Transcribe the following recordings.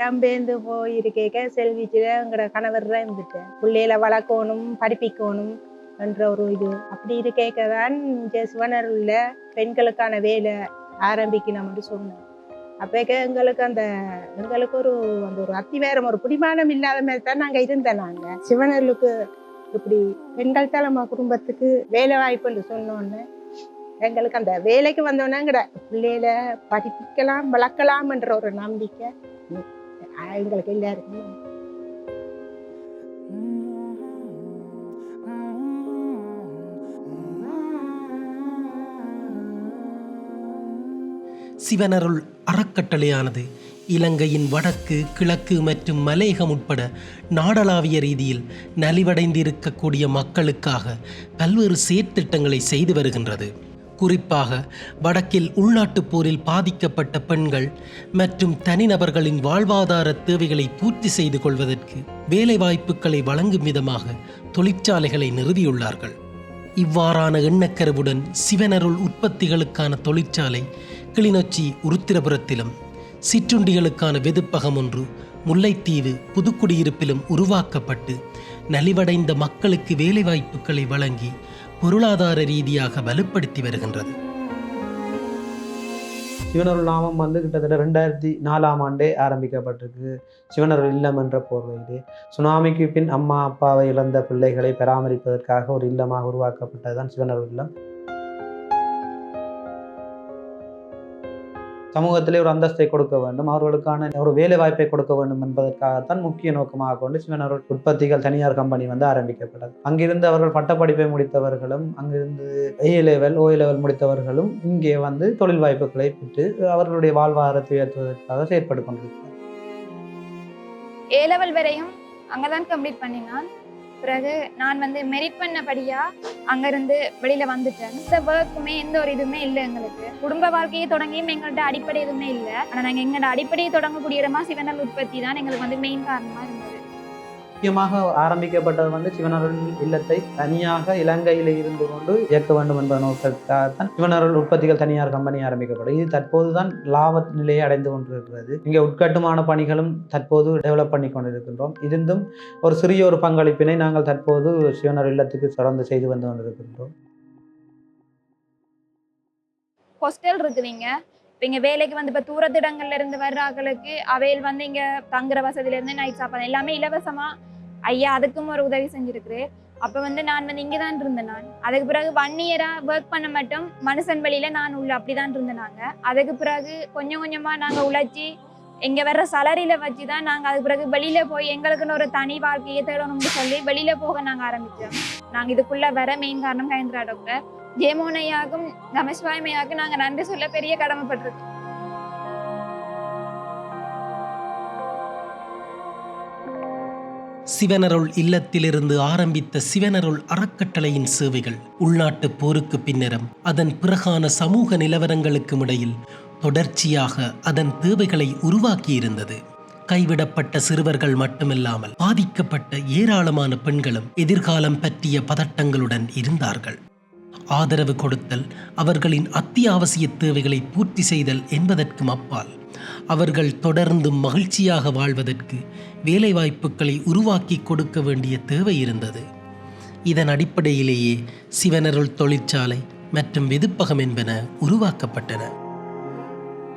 இடம்பெயர்ந்து போயிருக்கேக்க செல்விச்சில எங்களோட கணவர் இருந்துட்டேன் பிள்ளையில வளர்க்கணும் படிப்பிக்கணும் என்ற ஒரு இது. அப்படி இருக்கேக்க தான் சிவனருள்ள பெண்களுக்கான வேலை ஆரம்பிக்கணும்னு சொன்னேன் அப்போக்க எங்களுக்கு அந்த எங்களுக்கு ஒரு அந்த ஒரு அத்திவேரம் ஒரு பிடிமானம் இல்லாத மாதிரி தான் நாங்கள் இருந்தோம் நாங்கள் சிவனர்களுக்கு இப்படி பெண்கள் தலைமை குடும்பத்துக்கு வேலை வாய்ப்புன்னு சொன்னோன்னு எங்களுக்கு அந்த வேலைக்கு வந்தோன்னே எங்கட பிள்ளையில படிப்பிக்கலாம் வளர்க்கலாம்ன்ற ஒரு நம்பிக்கை எங்களுக்கு எல்லாருக்கும். சிவனருள் அறக்கட்டளையானது இலங்கையின் வடக்கு கிழக்கு மற்றும் மலையகம் உட்பட நாடளாவிய ரீதியில் நலிவடைந்திருக்கக்கூடிய மக்களுக்காக பல்வேறு செயற்திட்டங்களை செய்து வருகின்றது. குறிப்பாக வடக்கில் உள்நாட்டுப் போரில் பாதிக்கப்பட்ட பெண்கள் மற்றும் தனிநபர்களின் வாழ்வாதார தேவைகளை பூர்த்தி செய்து கொள்வதற்கு வேலைவாய்ப்புகளை வழங்கும் விதமாக தொழிற்சாலைகளை நிறுவியுள்ளார்கள். இவ்வாறான எண்ணக்கருவுடன் சிவனருள் உற்பத்திகளுக்கான தொழிற்சாலை கிளிநொச்சி உருத்திரபுரத்திலும் சிற்றுண்டிகளுக்கான வெதுப்பகம் ஒன்று முல்லைத்தீவு புதுக்குடியிருப்பிலும் உருவாக்கப்பட்டு நலிவடைந்த மக்களுக்கு வேலைவாய்ப்புகளை வழங்கி பொருளாதார ரீதியாக வலுப்படுத்தி வருகின்றது. சிவனருள் நாமம் வந்து கிட்டத்தட்ட ரெண்டாயிரத்தி நாலாம் ஆண்டே ஆரம்பிக்கப்பட்டிருக்கு. சிவனருள் இல்லம் என்ற போர்வையிலே சுனாமிக்கு பின் அம்மா அப்பாவை இழந்த பிள்ளைகளை பராமரிப்பதற்காக ஒரு இல்லமாக உருவாக்கப்பட்டதுதான் சிவனருள் இல்லம். சமூகத்திலே ஒரு அந்தஸ்தை கொடுக்க வேண்டும். அவர்களுக்கான ஒரு வேலை வாய்ப்பை கொடுக்க வேண்டும் என்பதற்காகத்தான் முக்கிய நோக்கமாக கொண்டு அவர்கள் உற்பத்திகள் தனியார் கம்பெனி வந்து ஆரம்பிக்கப்பட்டது. அங்கிருந்து அவர்கள் பட்டப்படிப்பை முடித்தவர்களும் அங்கிருந்து ஏ லெவல் ஓ லெவல் முடித்தவர்களும் இங்கே வந்து தொழில் வாய்ப்புகளை பெற்று அவர்களுடைய வாழ்வாதாரத்தை உயர்த்துவதற்காக செயற்பட்டு கொண்டிருக்கிறார் ஏ லெவல் வரையும் அங்கே தான் கம்ப்ளீட் பண்ணினான். பிறகு நான் வந்து மெரிட் பண்ணபடியா அங்கேருந்து வெளியில வந்துட்டேன். இந்த ஒர்க்குமே எந்த ஒரு இதுவுமே இல்லை எங்களுக்கு. குடும்ப வாழ்க்கையை தொடங்கியும் எங்கள்கிட்ட அடிப்படை எதுவுமே இல்லை. ஆனால் நாங்கள் எங்களோட அடிப்படையை தொடங்கக்கூடிய இடமா சிவனல் உற்பத்தி தான் எங்களுக்கு வந்து மெயின் காரணமாக இருந்தது. முக்கியமாக ஆரம்பிக்கப்பட்டது வந்து சிவனருள் இல்லத்தை தனியாக இலங்கையில் இருந்து கொண்டு இயக்க வேண்டும் என்ற நோக்கத்தால்தான் சிவனருள் உற்பத்திகள் தனியார் கம்பெனி ஆரம்பிக்கப்படும். இது தற்போதுதான் லாப நிலையை அடைந்து கொண்டிருக்கிறது. இங்கே உட்கட்டுமான பணிகளும் தற்போது டெவலப் பண்ணி கொண்டிருக்கின்றோம். இருந்தும் ஒரு சிறிய ஒரு பங்களிப்பினை நாங்கள் தற்போது சிவனர் இல்லத்துக்கு தொடர்ந்து செய்து வந்து கொண்டிருக்கின்றோம். ஹாஸ்டல் இருக்குதுங்க இப்போ இங்கே வேலைக்கு வந்து இப்போ தூரத்திடங்கள்ல இருந்து வர்ற ஆட்களுக்கு அவையில் வந்து இங்கே தங்குற வசதியிலேருந்து நைட் சாப்பாடு எல்லாமே இலவசமாக ஐயா அதுக்கும் ஒரு உதவி செஞ்சிருக்கிறேன் அப்போ வந்து நான் வந்து இங்கே தான் இருந்தேன் நான். அதுக்கு பிறகு ஒன் இயராக ஒர்க் பண்ண மட்டும் மனுஷன் வழியில் நான் உள்ள அப்படி தான் இருந்தேன் நாங்கள் அதுக்கு பிறகு கொஞ்சம் கொஞ்சமாக நாங்கள் உழைச்சி இங்கே வர்ற சலரியில் வச்சு தான் நாங்கள் அதுக்கு பிறகு வெளியில் போய் எங்களுக்குன்னு ஒரு தனி வாழ்க்கையை தேடணும்னு சொல்லி வெளியில் போக நாங்கள் ஆரம்பித்தோம் நாங்கள் இதுக்குள்ளே வர மெயின் காரணம் கயந்திரா டாக்டர் ஜெயமோனையாக்கும் நமஸ்வாமியாக்கும் நாங்கள் நன்றி சொல்ல பெரிய கடமைப்பட்டிருக்கோம். சிவனருள் இல்லத்திலிருந்து ஆரம்பித்த சிவனருள் அறக்கட்டளையின் சேவைகள் உள்நாட்டுப் போருக்கு பின்னரும் அதன் பிறகான சமூக நிலவரங்களுக்கும் இடையில் தொடர்ச்சியாக அதன் தேவைகளை உருவாக்கியிருந்தது. கைவிடப்பட்ட சிறுவர்கள் மட்டுமில்லாமல் பாதிக்கப்பட்ட ஏராளமான பெண்களும் எதிர்காலம் பற்றிய பதட்டங்களுடன் இருந்தார்கள். ஆதரவு கொடுத்தல் அவர்களின் அத்தியாவசிய தேவைகளை பூர்த்தி செய்தல் என்பதற்கும் அப்பால் அவர்கள் தொடர்ந்து மகிழ்ச்சியாக வாழ்வதற்கு வேலைவாய்ப்புகளை உருவாக்கி கொடுக்க வேண்டிய தேவை இருந்தது. இதன் அடிப்படையிலேயே சிவனருள் தொழிற்சாலை மற்றும் வெதுப்பகம் என்பன உருவாக்கப்பட்டன.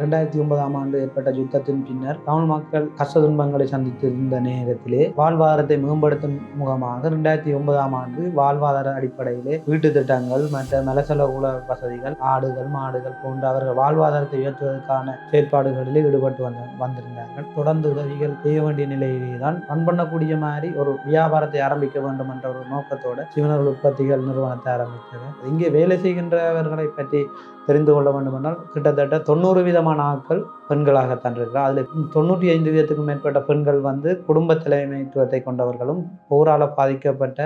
ரெண்டாயிரத்தி ஒன்பதாம் ஆண்டு ஏற்பட்ட யுத்தத்தின் பின்னர் தமிழ் மக்கள் கஷ்ட துன்பங்களை சந்தித்திருந்த நேரத்திலே வாழ்வாதாரத்தை மேம்படுத்தும் முகமாக ரெண்டாயிரத்தி ஒன்பதாம் ஆண்டு வாழ்வாதார அடிப்படையிலே வீட்டு திட்டங்கள் மற்ற மலசல உல வசதிகள் ஆடுகள் மாடுகள் போன்ற அவர்கள் வாழ்வாதாரத்தை உயர்த்துவதற்கான செயற்பாடுகளில் ஈடுபட்டு வந்த வந்திருந்தார்கள். தொடர்ந்து உதவிகள் செய்ய வேண்டிய நிலையிலே தான் ரன் பண்ணக்கூடிய மாதிரி ஒரு வியாபாரத்தை ஆரம்பிக்க வேண்டும் என்ற ஒரு நோக்கத்தோட சிவனர்கள் உற்பத்திகள் நிறுவனத்தை ஆரம்பித்தது இங்கே வேலை செய்கின்றவர்களை பற்றி தெரிந்து கொள்ள வேண்டுமென்றால் கிட்டத்தட்ட தொண்ணூறு விதமான ஆட்கள் பெண்களாகத்தான் இருக்கிறார். அதில் தொண்ணூற்றி ஐந்து வீதத்துக்கும் மேற்பட்ட பெண்கள் வந்து குடும்ப தலைமைத்துவத்தை கொண்டவர்களும் போரால் பாதிக்கப்பட்ட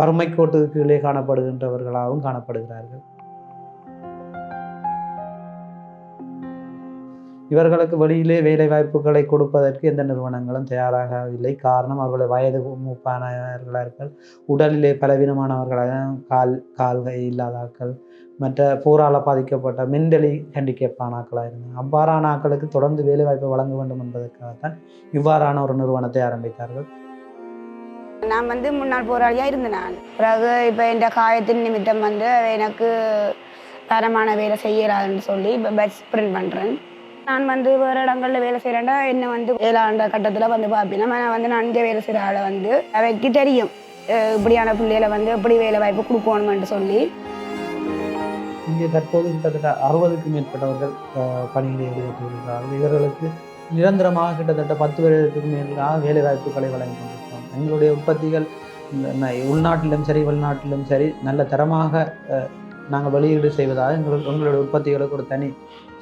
வறுமை கோட்டுக்கு கீழே காணப்படுகின்றவர்களாகவும் காணப்படுகிறார்கள். இவர்களுக்கு வெளியிலே வேலை வாய்ப்புகளை கொடுப்பதற்கு எந்த நிறுவனங்களும் தயாராகவில்லை. காரணம் அவர்களை வயது மூப்பானவர்களார்கள் உடலிலே பலவீனமானவர்களாக கால் கால்கை இல்லாதாக்கள் மற்ற போரால் பாதிக்கப்பட்ட மென்டலி ஹேண்டிகேப்பான ஆக்களாக இருந்தாங்க அவ்வாறான ஆக்களுக்கு தொடர்ந்து வேலைவாய்ப்பை வழங்க வேண்டும் என்பதற்காகத்தான் இவ்வாறான ஒரு நிறுவனத்தை ஆரம்பித்தார்கள். நான் வந்து முன்னாள் போராளியாக இருந்தேன். நான் பிறகு இப்போ இந்த காயத்தின் நிமித்தம் வந்து எனக்கு தரமான வேலை செய்யறாதுன்னு சொல்லி இப்போ பஸ் பிரிண்ட் பண்ணுறேன் நான் வந்து வேறு இடங்களில் வேலை செய்கிறேன்டா என்ன வந்து ஏழாண்ட கட்டத்தில் வந்து பார்ப்பேன் நான் வந்து நான் இங்கே வேலை செய்கிற ஆளை வந்து அவைக்கு தெரியும். இப்படியான பிள்ளைகளை வந்து எப்படி வேலை வாய்ப்பு கொடுக்கணுமென்று சொல்லி. இங்கே தற்போது கிட்டத்தட்ட அறுபதுக்கும் மேற்பட்டவர்கள் அஹ், பணியில் ஈடுபட்டிருக்கிறார்கள். இவர்களுக்கு நிரந்தரமாக கிட்டத்தட்ட பத்து வருடத்துக்கு மேலாக வேலை வாய்ப்புகளை வழங்கி கொண்டிருக்கிறோம் எங்களுடைய உற்பத்திகள் உள்நாட்டிலும் சரி வெளிநாட்டிலும் சரி நல்ல தரமாக நாங்கள் வெளியீடு செய்வதாக எங்களுக்கு எங்களுடைய உற்பத்திகளுக்கு ஒரு தனி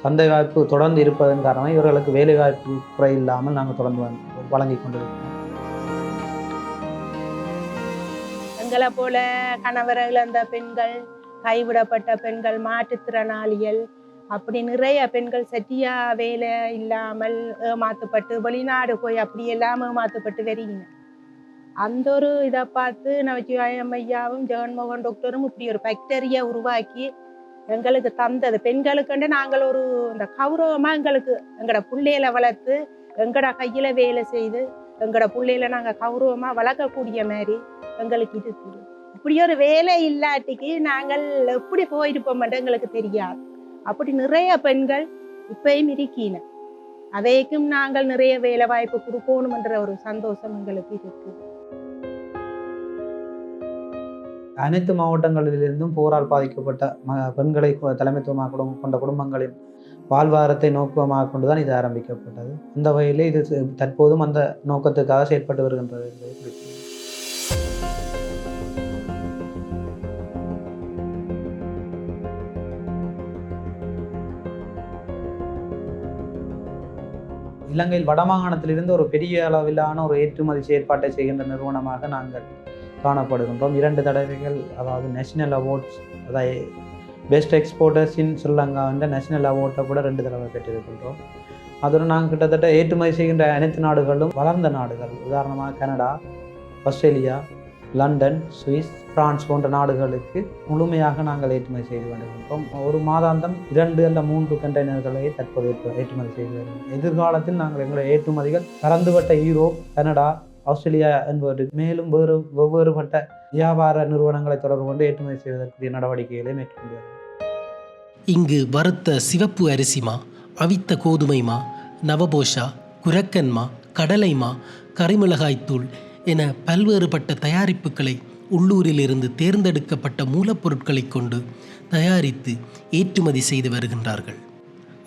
சந்தை வாய்ப்பு தொடர்ந்து இருப்பதன் காரணமாக இவர்களுக்கு வேலை வாய்ப்பு குறை இல்லாமல் நாங்கள் தொடர்ந்து வழங்கி கொண்டிருக்கிறோம். எங்களை போல கணவரை இழந்த பெண்கள் கைவிடப்பட்ட பெண்கள் மாற்றுத்திறனாளிகள் அப்படி நிறைய பெண்கள் சட்டியா வேலை இல்லாமல் ஏமாத்தப்பட்டு வெளிநாடு போய் அப்படி எல்லாம் ஏமாத்தப்பட்டு வரீங்க அந்த ஒரு இதை பார்த்து நவச்சிவாயம் ஐயாவும் ஜெகன்மோகன் டாக்டரும் இப்படி ஒரு ஃபேக்டரியை உருவாக்கி எங்களுக்கு தந்தது. பெண்களுக்குண்டு நாங்கள் ஒரு இந்த கௌரவமா எங்களுக்கு எங்களோட பிள்ளையில வளர்த்து எங்கட கையில வேலை செய்து எங்களோட பிள்ளையில நாங்கள் கௌரவமா வளர்க்கக்கூடிய மாதிரி எங்களுக்கு இருக்குது இப்படி ஒரு வேலை இல்லாட்டிக்கு நாங்கள் எப்படி போயிருப்போம்ன்ட்டு எங்களுக்கு தெரியாது. அப்படி நிறைய பெண்கள் இப்பயும் இருக்கீன. அதைக்கும் நாங்கள் நிறைய வேலை வாய்ப்பு கொடுக்கணும்ன்ற ஒரு சந்தோஷம் எங்களுக்கு இருக்குது அனைத்து மாவட்டங்களிலிருந்தும் போரால் பாதிக்கப்பட்ட ம- பெண்களை தலைமைத்துவமாக குடும்- கொண்ட குடும்பங்களின் வாழ்வாரத்தை நோக்கமாக கொண்டுதான் இது ஆரம்பிக்கப்பட்டது அந்த வகையிலே இது தற்போதும் அந்த நோக்கத்துக்காக செயற்பட்டு வருகின்றது என்பதை குறிப்பிடுகிறேன். இலங்கையில் வடமாகாணத்திலிருந்து ஒரு பெரிய அளவிலான ஒரு ஏற்றுமதி செயற்பாட்டை செய்கின்ற நிறுவனமாக நாங்கள் காணப்படுகின்றோம். இரண்டு தடவைகள் அதாவது நேஷனல் அவார்ட்ஸ் அதாவது பெஸ்ட் எக்ஸ்போர்ட்டர்ஸ் இன் ஸ்ரீலங்கா என்ற நேஷனல் அவார்ட்டை கூட ரெண்டு தடவை பெற்றிருக்கின்றோம். அதுடன் நாங்கள் கிட்டத்தட்ட ஏற்றுமதி செய்கின்ற அனைத்து நாடுகளும் வளர்ந்த நாடுகள். உதாரணமாக Canada Australia London Swiss France போன்ற நாடுகளுக்கு முழுமையாக நாங்கள் ஏற்றுமதி செய்து கொண்டிருக்கின்றோம். ஒரு மாதாந்தம் இரண்டு அல்ல மூன்று கண்டெய்னர்களை தற்போது ஏற்றுமதி செய்து வருகிறோம் எதிர்காலத்தில் நாங்கள் எங்களுடைய ஏற்றுமதிகள் பறந்துவிட்ட யூரோப் கனடா ஆஸ்திரேலியா என்பவற்றுக்கு மேலும் வேறு வெவ்வேறுபட்ட வியாபார நிறுவனங்களை தொடர்பு கொண்டு ஏற்றுமதி செய்வதற்குரிய நடவடிக்கைகளை மேற்கொண்டு இங்கு வறுத்த சிவப்பு அரிசிமா அவித்த கோதுமைமா நவபோஷா குரக்கன்மா கடலைமா கரிமிளகாய்த்தூள் என பல்வேறுபட்ட தயாரிப்புகளை உள்ளூரிலிருந்து தேர்ந்தெடுக்கப்பட்ட மூலப்பொருட்களை கொண்டு தயாரித்து ஏற்றுமதி செய்து வருகின்றார்கள்.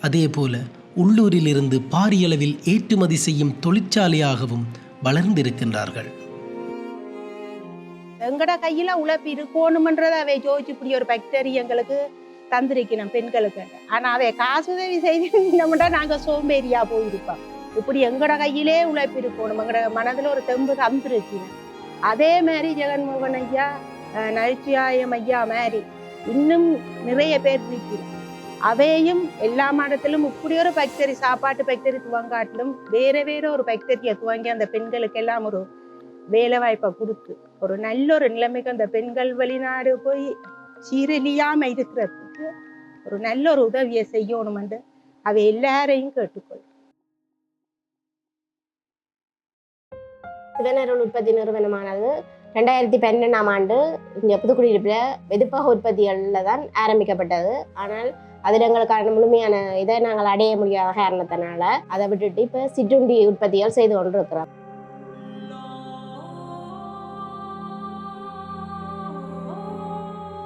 அதேபோல உள்ளூரிலிருந்து பாரியளவில் ஏற்றுமதி செய்யும் தொழிற்சாலையாகவும் வளர்ந்திருக்கின்றார்கள். எங்கட கையில உழைப்பு இருக்கணுமன்றதை அவை ஜோதிச்சு இப்படி ஒரு ஃபேக்டரி எங்களுக்கு தந்திருக்கணும் பெண்களுக்கு. ஆனா அவை காசு உதவி செய்து செய்தோம்னா நாங்க சோம்பேறியா போயிருப்போம் இப்படி எங்கட கையிலே உழைப்பு இருக்கணும் எங்கட மனதுல ஒரு தெம்பு தந்திருக்கணும். அதே மாதிரி ஜெகன்மோகன் ஐயா அஹ், ஐயா மாதிரி இன்னும் நிறைய பேர் இருக்கிறோம். அவையும் எல்லா மாடத்திலும் இப்படி ஒரு ஃபேக்டரி சாப்பாட்டு ஃபேக்டரி துவங்காட்டிலும் வேற வேற ஒரு ஃபேக்டரியை துவங்கி அந்த பெண்களுக்கு எல்லாம் ஒரு வேலை வாய்ப்பை கொடுத்து ஒரு நல்ல ஒரு நிலைமைக்கு அந்த பெண்கள் வெளிநாடு போய் சீரழியாம இருக்கிறதுக்கு ஒரு நல்ல ஒரு உதவியை செய்யணுமென்று அவை எல்லாரையும் கேட்டுக்கொள். சிவனருள் உற்பத்தி நிறுவனமானது ரெண்டாயிரத்தி பன்னெண்டாம் ஆண்டு இங்கே புதுக்குடியிருப்பில் வெதுப்பக உற்பத்திகளில் தான் ஆரம்பிக்கப்பட்டது. ஆனால் அதில் எங்களுக்கான முழுமையான இதை நாங்கள் அடைய முடியாத காரணத்தினால அதை விட்டுட்டு இப்போ சிற்றுண்டி உற்பத்தியால் செய்து கொண்டிருக்கிறோம்.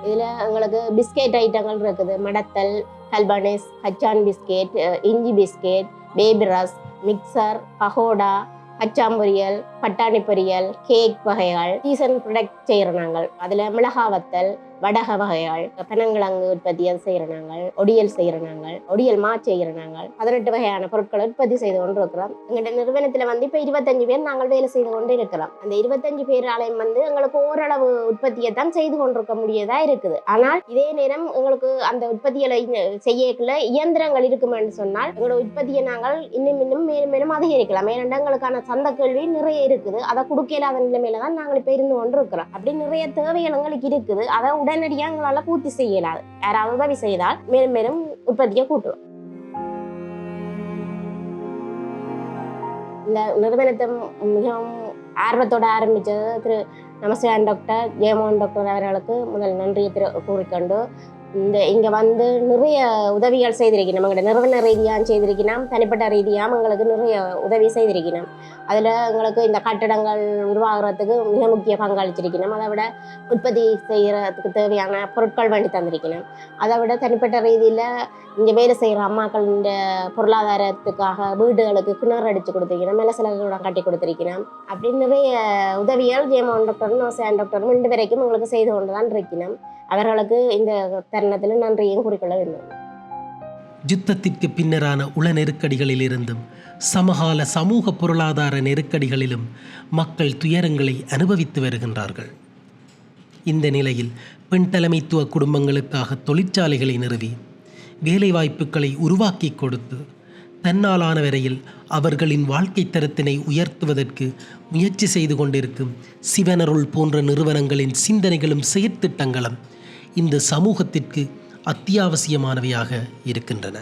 இதில் எங்களுக்கு பிஸ்கெட் ஐட்டங்கள் இருக்குது. மடத்தல் கல்பனேஸ் கச்சான் பிஸ்கெட் இஞ்சி biscuit baby rusk mixture pakoda கச்சாம்பொரியல் பட்டாணி பொரியல் கேக் வகைகள் சீசன் ப்ரொடக்ட் செய்கிறோம் நாங்கள் அதில் மிளகா வத்தல் வடக வகைகள் பனங்கிழங்கு உற்பத்தி அது செய்கிற நாங்கள் ஒடியல் செய்கிற நாங்கள் ஒடியல் மா செய்கிற நாங்கள் பதினெட்டு வகையான பொருட்களை உற்பத்தி செய்து கொண்டு இருக்கிறோம் எங்கள்கிட்ட நிறுவனத்தில் வந்து இப்போ இருபத்தஞ்சு பேர் நாங்கள் வேலை செய்து கொண்டு இருக்கிறோம். அந்த இருபத்தஞ்சு பேராலையும் வந்து எங்களுக்கு ஓரளவு உற்பத்தியை தான் செய்து கொண்டிருக்க முடியதா இருக்குது. ஆனால் இதே நேரம் எங்களுக்கு அந்த உற்பத்திகளை செய்யக்குள்ள இயந்திரங்கள் இருக்குமென்னு சொன்னால் எங்களோட உற்பத்தியை நாங்கள் இன்னும் இன்னும் மேலும் மேலும் அதிகரிக்கலாம். ஏனென்றால் எங்களுக்கான சந்த கேள்வி நிறைய இருக்குது. அதை கொடுக்க இல்லாத நிலைமையில தான் நாங்கள் இப்போ இருந்து கொண்டு இருக்கிறோம் அப்படி நிறைய தேவைகள் எங்களுக்கு இருக்குது. அதை உடனடியாக எங்களால் பூர்த்தி செய்ய இயலாது யாராவது உதவி செய்தால் மேலும் மேலும் உற்பத்தியை கூட்டுவோம். இந்த நிறுவனத்தை மிகவும் ஆர்வத்தோட ஆரம்பித்தது திரு நமஸ்கான் டாக்டர் ஜெயமோகன் டாக்டர் அவர்களுக்கு முதல் நன்றியை திரு கூறிக்கொண்டு இந்த இங்கே வந்து நிறைய உதவிகள் செய்திருக்கணும். எங்களோட நிறுவன ரீதியாக செய்திருக்கணும். தனிப்பட்ட ரீதியாக எங்களுக்கு நிறைய உதவி செய்திருக்கணும். அதில் எங்களுக்கு இந்த கட்டடங்கள் உருவாகிறதுக்கு மிக முக்கிய பங்களிச்சிருக்கணும் அதை விட உற்பத்தி செய்கிறதுக்கு தேவையான பொருட்கள் வேண்டி தந்திருக்கணும். அதை விட தனிப்பட்ட ரீதியில் இங்கே வேலை செய்கிற அம்மாக்களின் பொருளாதாரத்துக்காக வீடுகளுக்கு கிணறு அடித்து கொடுத்துருக்கணும். மேலே சிலர்களோட கட்டி கொடுத்துருக்கணும். அப்படின்னு நிறைய உதவிகள் ஜெயமோகன் டாக்டரும் நோசான் டாக்டரும் ரெண்டு வரைக்கும் எங்களுக்கு செய்து கொண்டு தான் இருக்கணும். அவர்களுக்கு இந்த தருணத்தில் நன்றியும் குறிக்கொள்ள வேண்டும். யுத்தத்திற்கு பின்னரான உள நெருக்கடிகளிலிருந்தும் சமகால சமூக பொருளாதார நெருக்கடிகளிலும் மக்கள் துயரங்களை அனுபவித்து வருகின்றார்கள். இந்த நிலையில் பெண் தலைமைத்துவ குடும்பங்களுக்காக தொழிற்சாலைகளை நிறுவி வேலைவாய்ப்புகளை உருவாக்கி கொடுத்து தன்னாலான வரையில் அவர்களின் வாழ்க்கை தரத்தினை உயர்த்துவதற்கு முயற்சி செய்து கொண்டிருக்கும் சிவனருள் போன்ற நிறுவனங்களின் சிந்தனைகளும் செயற்திட்டங்களும் இந்த சமூகத்திற்கு அத்தியாவசியமானவையாக இருக்கின்றன.